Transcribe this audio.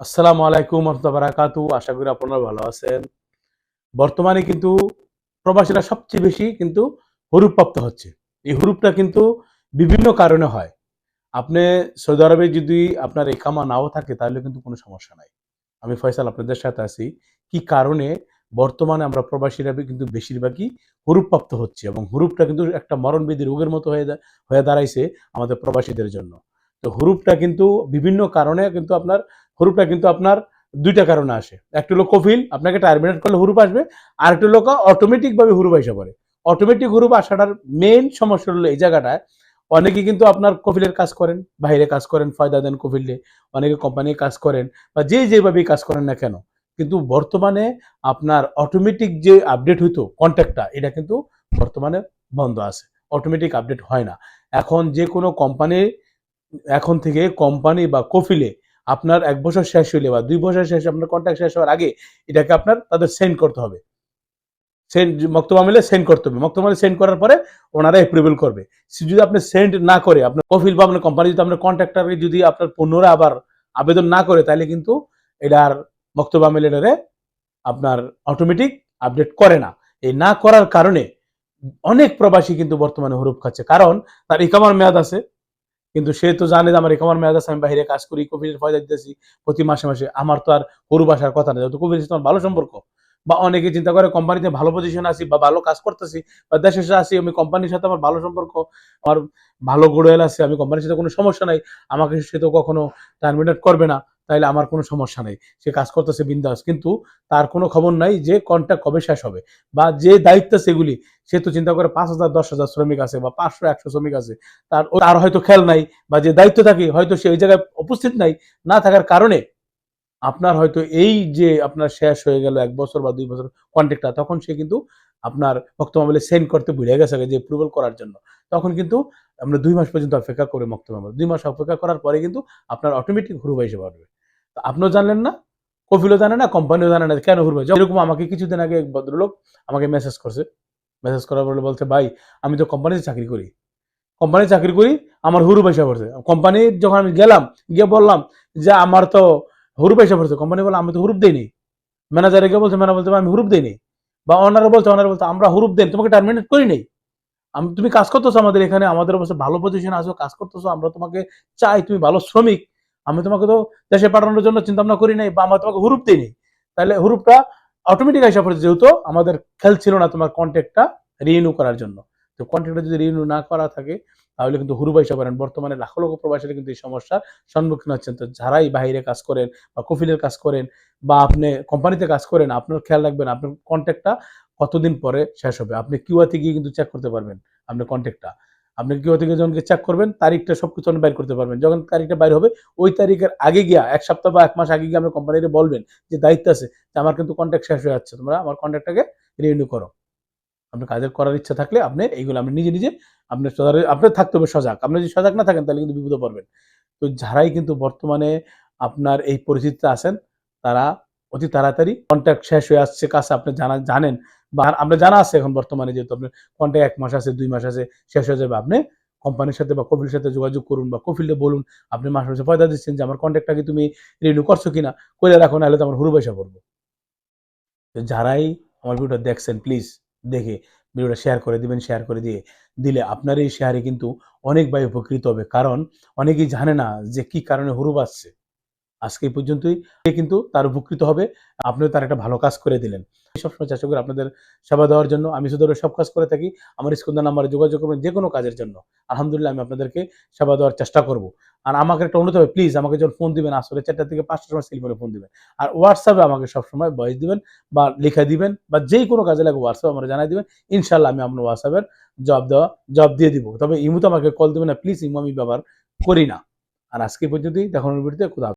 আসসালামু আলাইকুম বারাকাতু আশা করি আপনারা ভালো আছেন। বর্তমানে কিন্তু প্রবাসীরা সবচেয়ে বেশি কিন্তু হুরুপ্রাপ্ত হচ্ছে। এই হুরুপটা কিন্তু বিভিন্ন কারণে হয়। আপনি সৌদি আরবে যদি আপনার একামা নাও থাকে, তাহলে কিন্তু কোনো সমস্যা নাই। আমি ফয়সাল আপনাদের সাথে আছি। কি কারণে বর্তমানে আমরা প্রবাসীরা কিন্তু বেশিরভাগই হুরুপ্রাপ্ত হচ্ছে এবং হুরুপটা কিন্তু একটা মরণবিধি রোগের মতো হয়ে হয়ে দাঁড়াইছে আমাদের প্রবাসীদের জন্য। তো হুরুপটা কিন্তু বিভিন্ন কারণে কিন্তু আপনার হুরুপটা কিন্তু আপনার দুইটা কারণে আসে। একটা হলো কফিল আপনাকে টার্মিনেট করলে হুরুপ আসবে। আর একটা হলো অটোমেটিক ভাবে হুরুপ এসে পড়ে। অটোমেটিক হুরুপ আসাটার মেইন সমস্যা হলো এই জায়গাটায় অনেকে কিন্তু আপনার কফিলের কাজ করেন, বাইরে কাজ করেন, ফয়দা দেন কফিলে অনেকে কোম্পানি কাজ করেন বা যে যেভাবেই কাজ করেন না কেন। কিন্তু বর্তমানে আপনার অটোমেটিক যে আপডেট হইতো কন্ট্যাক্টটা এটা কিন্তু বর্তমানে বন্ধ আছে। অটোমেটিক আপডেট হয় না। এখন যে কোনো কোম্পানি এখন থেকে কোম্পানি বা কফিলে আপনার এক বছর শেষ হইলে বা দুই বছর শেষ, আপনার কন্ট্রাক্ট শেষ হওয়ার আগে এটাকে আপনার তাদের সেন্ড করতে হবে। সেন্ড মক্তবা মিলে সেন্ড করতে হবে। মক্তবা সেন্ড করার পরে ওনারা অ্যাপ্রুভেল করবে। যদি আপনি সেন্ড না করে, আপনার কফিল বা আপনার কোম্পানি যদি আপনার কন্ট্রাক্টারকে যদি আপনার পুনরায় আবার আবেদন না করে তাহলে কিন্তু এটার মক্তবা মিলে এটারে আপনার অটোমেটিক আপডেট করে না। এই না করার কারণে অনেক প্রবাসী কিন্তু বর্তমানে হরুপ খাচ্ছে। কারণ তার ইকামার মেয়াদ আছে। কিন্তু সে তো জানে যে আমার একামার মেয়াদ আছে, আমি বাইরে কাজ করি কোভিডের ফয়দা দিতেছি প্রতি মাসে মাসে। আমার তো আর গরু বাসার কথা না যেহেতু সাথে আমার ভালো সম্পর্ক, বা অনেকে চিন্তা করে কোম্পানিতে ভালো পজিশন আছি বা ভালো কাজ করতেছি, বা দেশের সাথে আছি, আমি কোম্পানির সাথে আমার ভালো সম্পর্ক, আমার ভালো গোড়েল আছে, আমি কোম্পানির সাথে কোনো সমস্যা নাই, আমাকে সে তো কখনো টার্মিনেট করবে না। তাইলে আমার কোনো সমস্যা নেই। সে কাজ করতেছে বিন্দাস। কিন্তু তার কোনো খবর নাই যে কন্ট্যাক্ট কবে শেষ হবে বা যে দায়িত্ব সেগুলি সে তো চিন্তা করে পাঁচ হাজার, দশ হাজার শ্রমিক আছে বা পাঁচশো, একশো শ্রমিক আছে। তার তার হয়তো খেয়াল নাই বা যে দায়িত্ব থাকে হয়তো সে ওই জায়গায় উপস্থিত নাই না থাকার কারণে আপনার হয়তো এই যে আপনার শেষ হয়ে গেল এক বছর বা দুই বছর কন্ট্যাক্টটা তখন সে কিন্তু আপনার বক্তব্য বলে সেন্ড করতে ভুলে গেছে যে অ্যাপ্রুভাল করার জন্য। তখন কিন্তু আমরা দুই মাস পর্যন্ত অপেক্ষা করে বক্তব্য দুই মাস অপেক্ষা করার পরে কিন্তু আপনার অটোমেটিক হুরুবা এসে পারবে আপনিও জানলেন না, কফিলও জানে না, কোম্পানিও জানে না, কেন হুরুবা যেরকম আমাকে কিছুদিন আগে এক ভদ্রলোক আমাকে মেসেজ করছে মেসেজ করার পরে বলছে, ভাই, আমি তো কোম্পানিতে চাকরি করি। কোম্পানি চাকরি করি, আমার হুরু পয়সা পড়ছে। কোম্পানি যখন আমি গেলাম, গিয়ে বললাম যে, আমার তো হুরু পয়সা পড়ছে। কোম্পানি বলে আমি তো হুরুপ দেইনি। ম্যানেজারে গিয়ে বলছে ম্যানেজার বলছে, আমি হুরুপ দেইনি। বা অনার বলছে অনার বলতে আমরা হুরুপ দেন তোমাকে টার্মিনেট করি নেই। আমি, তুমি কাজ করতেছো আমাদের এখানে, আমাদের অবশ্যই ভালো পজিশন আছো, কাজ করতেছো, আমরা তোমাকে চাই, তুমি ভালো শ্রমিক। আমি তোমাকে তো দেশে পাঠানোর জন্য চিন্তা ভাবনা করি নাই বা আমরা তোমাকে হুরুপ দিই নাই। তাহলে হুরুপটা অটোমেটিক আসা পড়েছে যেহেতু আমাদের খেয়াল ছিল না তোমার কন্ট্যাক্টটা রিনিউ করার জন্য। তো কন্ট্যাক্টটা যদি রিনিউ না করা থাকে, তাহলে কিন্তু হুরু পয়সা পারেন বর্তমানে লাখো লক্ষ প্রবাসীরা কিন্তু এই সমস্যার সম্মুখীন হচ্ছেন। তো যারাই বাইরে কাজ করেন বা কফিলের কাজ করেন বা আপনি কোম্পানিতে কাজ করেন, আপনার খেয়াল রাখবেন আপনার কন্ট্যাক্টটা কতদিন পরে শেষ হবে? আপনি কিউআতে গিয়ে কিন্তু চেক করতে পারবেন আপনার কন্ট্যাক্টটা আপনি কি থেকে যখন চেক করবেন, তারিখটা সবকিছু আপনি বাইর করতে পারবেন। যখন তারিখটা বাইর হবে, ওই তারিখের আগে গিয়া, এক সপ্তাহ বা এক মাস আগে গিয়ে আপনি কোম্পানিতে বলবেন যে, দায়িত্ব আছে। যে, আমার কিন্তু কন্ট্যাক্ট শেষ হয়ে যাচ্ছে। তোমরা আমার কন্ট্যাক্টটাকে রিনিউ করো। আপনি কাজের করার ইচ্ছা থাকলে আপনি এইগুলো আপনি নিজে নিজে আপনার আপনার থাকতে হবে সজাগ। আপনি যদি সজাগ না থাকেন, তাহলে কিন্তু বিপদে পড়বেন। তো যারাই কিন্তু বর্তমানে আপনার এই পরিস্থিতিতে আছেন, তারা অতি তাড়াতাড়ি কন্ট্যাক্ট শেষ হয়ে আসছে কাছে, আপনি জানা, জানেন বা আপনার জানা আছে এখন বর্তমানে যেহেতু আপনার কন্ট্যাক্ট এক মাস আছে, দুই মাস আছে, শেষ হয়ে যাবে। আপনি কোম্পানির সাথে বা কফিলের সাথে যোগাযোগ করুন বা কফিলে বলুন, আপনি মাস মাসে পয়দা দিচ্ছেন যে, আমার কন্ট্যাক্টটাকে তুমি রিনিউ করছ কিনা করে রাখো, নাহলে তো আমার হুরু পয়সা পড়ব। যারাই আমার ভিডিওটা দেখছেন প্লিজ দেখে ভিডিওটা শেয়ার করে দিবেন শেয়ার করে দিয়ে দিলে আপনার এই শেয়ারে কিন্তু অনেক উপকৃত হবে। কারণ অনেকেই জানে না যে কি কারণে হুরু আসছে আজকে এই পর্যন্তই। কিন্তু তার উপকৃত হবে, আপনিও তার একটা ভালো কাজ করে দিলেন। সবসময় চেষ্টা করি আপনাদের সেবা দেওয়ার জন্য। আমি শুধু সব কাজ করে থাকি। আমার স্কুল নাম্বারে যোগাযোগ করবেন যে কোনো কাজের জন্য। আলহামদুলিল্লাহ, আমি আপনাদেরকে সেবা দেওয়ার চেষ্টা করব। আর আমাকে একটা অনুরোধ হবে প্লিজ আমাকে যখন ফোন দিবেন আসলে চারটা থেকে পাঁচটার সময় সেলফোনে ফোন দিবেন। আর হোয়াটসঅ্যাপে আমাকে সবসময় ভয়েস দিবেন বা লেখা দিবেন বা যেই কোনো কাজে লাগে হোয়াটসঅ্যাপ আমরা জানাই দিবেন। ইনশাল্লাহ আমি আপনার হোয়াটসঅ্যাপের জব দেওয়া জব দিয়ে দিব। তবে ইমুতে আমাকে কল দেবেন না। প্লিজ ইমু আমি ব্যবহার করি না। আর আজকে পর্যন্তই। দেখানোর ভিডিওতে খুদা